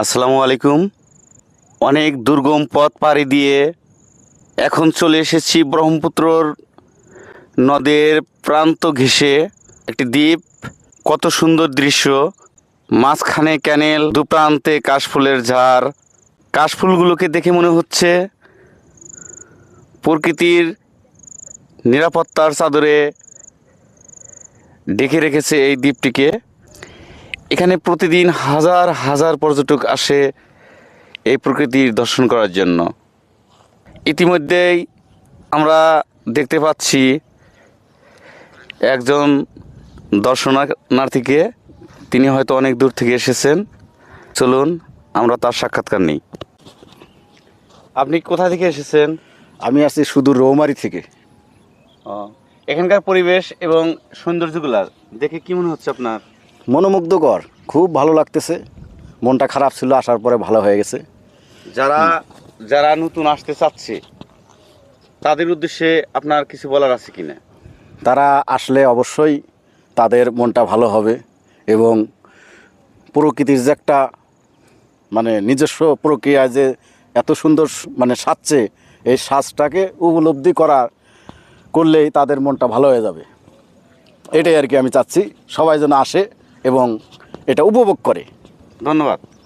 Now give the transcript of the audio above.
আসসালামু আলাইকুম। অনেক দুর্গম পথ পাড়ি দিয়ে এখন চলে এসেছি ব্রহ্মপুত্রর নদের প্রান্ত ঘেঁষে একটি দ্বীপ। কত সুন্দর দৃশ্য। মাঝখানে ক্যানেল, দুপ্রান্তে কাশফুলের ঝাড়। কাশফুলগুলোকে দেখে মনে হচ্ছে প্রকৃতির নিরাপত্তার চাদরে ডেকে রেখেছে এই দ্বীপটিকে। এখানে প্রতিদিন হাজার হাজার পর্যটক আসে এই প্রকৃতির দর্শন করার জন্য। ইতিমধ্যেই আমরা দেখতে পাচ্ছি একজন দর্শনার্থীকে তিনি হয়তো অনেক দূর থেকে এসেছেন। চলুন আমরা তার সাক্ষাৎকার নিই। আপনি কোথা থেকে এসেছেন? আমি আসছি শুধু রৌমারি থেকে। ও, এখানকার পরিবেশ এবং সৌন্দর্যগুলা দেখে কি মনে হচ্ছে আপনার? মনোমুগ্ধকর খুব ভালো লাগতেছে। মনটা খারাপ ছিল আসার পরে ভালো হয়ে গেছে। যারা যারা নতুন আসতে চাচ্ছে তাদের উদ্দেশ্যে আপনার কিছু বলার আছে কি না তারা আসলে অবশ্যই তাদের মনটা ভালো হবে এবং প্রকৃতির যে একটা মানে নিজস্ব প্রক্রিয়া যে এত সুন্দর মানে সাজছে এই সাজটাকে উপলব্ধি করা করলেই তাদের মনটা ভালো হয়ে যাবে। এটাই আর কি আমি চাচ্ছি। সবাই যেন আসে এবং এটা উপভোগ করে। ধন্যবাদ।